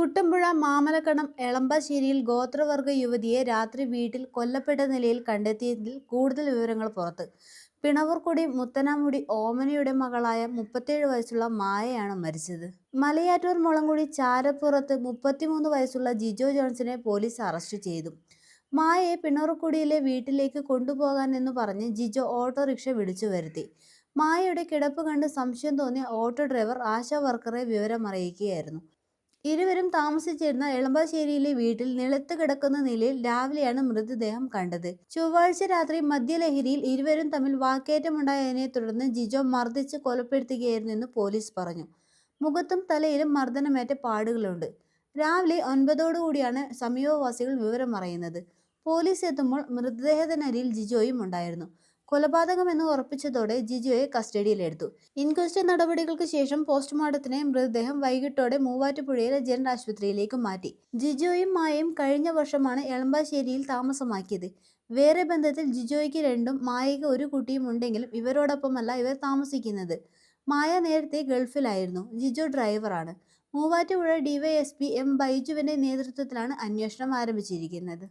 കുട്ടമ്പുഴ മാമലക്കണം എളമ്പാശ്ശേരിയിൽ ഗോത്രവർഗ യുവതിയെ രാത്രി വീട്ടിൽ കൊല്ലപ്പെട്ട നിലയിൽ കണ്ടെത്തിയതിൽ കൂടുതൽ വിവരങ്ങൾ പുറത്ത്. പിണവർക്കുടി മുത്തനാമുടി ഓമനയുടെ മകളായ മുപ്പത്തേഴ് വയസ്സുള്ള മായയാണ് മരിച്ചത്. മലയാറ്റൂർ മുളങ്കുടി ചാരപ്പുറത്ത് മുപ്പത്തിമൂന്ന് വയസ്സുള്ള ജിജോ ജോൺസിനെ പോലീസ് അറസ്റ്റ് ചെയ്തു. മായയെ പിണവർക്കുടിയിലെ വീട്ടിലേക്ക് കൊണ്ടുപോകാൻ എന്ന് പറഞ്ഞ് ജിജോ ഓട്ടോറിക്ഷ വിളിച്ചു വരുത്തി. മായയുടെ കിടപ്പ് കണ്ട് സംശയം തോന്നിയ ഓട്ടോ ഡ്രൈവർ ആശാ വർക്കറെ വിവരമറിയിക്കുകയായിരുന്നു. ഇരുവരും താമസിച്ചിരുന്ന എളമ്പാശ്ശേരിയിലെ വീട്ടിൽ നിലത്ത് കിടക്കുന്ന നിലയിൽ രാവിലെയാണ് മൃതദേഹം കണ്ടത്. ചൊവ്വാഴ്ച രാത്രി മദ്യലഹരിയിൽ ഇരുവരും തമ്മിൽ വാക്കേറ്റമുണ്ടായതിനെ തുടർന്ന് ജിജോ മർദ്ദിച്ച് കൊലപ്പെടുത്തുകയായിരുന്നെന്ന് പോലീസ് പറഞ്ഞു. മുഖത്തും തലയിലും മർദ്ദനമേറ്റ പാടുകളുണ്ട്. രാവിലെ ഒൻപതോടുകൂടിയാണ് സമീപവാസികൾ വിവരം അറിയുന്നത് പോലീസ് എത്തുമ്പോൾ മൃതദേഹത്തിനരിയിൽ ജിജോയും ഉണ്ടായിരുന്നു. കൊലപാതകമെന്ന് ഉറപ്പിച്ചതോടെ ജിജോയെ കസ്റ്റഡിയിലെടുത്തു. ഇൻക്വസ്റ്റ് നടപടികൾക്ക് ശേഷം പോസ്റ്റ്മോർട്ടത്തിന് മൃതദേഹം വൈകിട്ടോടെ മൂവാറ്റുപുഴയിലെ ജനറൽ ആശുപത്രിയിലേക്ക് മാറ്റി. ജിജോയും മായയും കഴിഞ്ഞ വർഷമാണ് എളമ്പാശ്ശേരിയിൽ താമസമാക്കിയത്. വേറെ ബന്ധത്തിൽ ജിജോയ്ക്ക് രണ്ടും മായയ്ക്ക് ഒരു കുട്ടിയും ഉണ്ടെങ്കിലും ഇവരോടൊപ്പമല്ല ഇവർ താമസിക്കുന്നത്. മായ നേരത്തെ ഗൾഫിലായിരുന്നു. ജിജോ ഡ്രൈവറാണ്. മൂവാറ്റുപുഴ ഡിവൈഎസ്പി എം ബൈജുവിന്റെ നേതൃത്വത്തിലാണ് അന്വേഷണം ആരംഭിച്ചിരിക്കുന്നത്.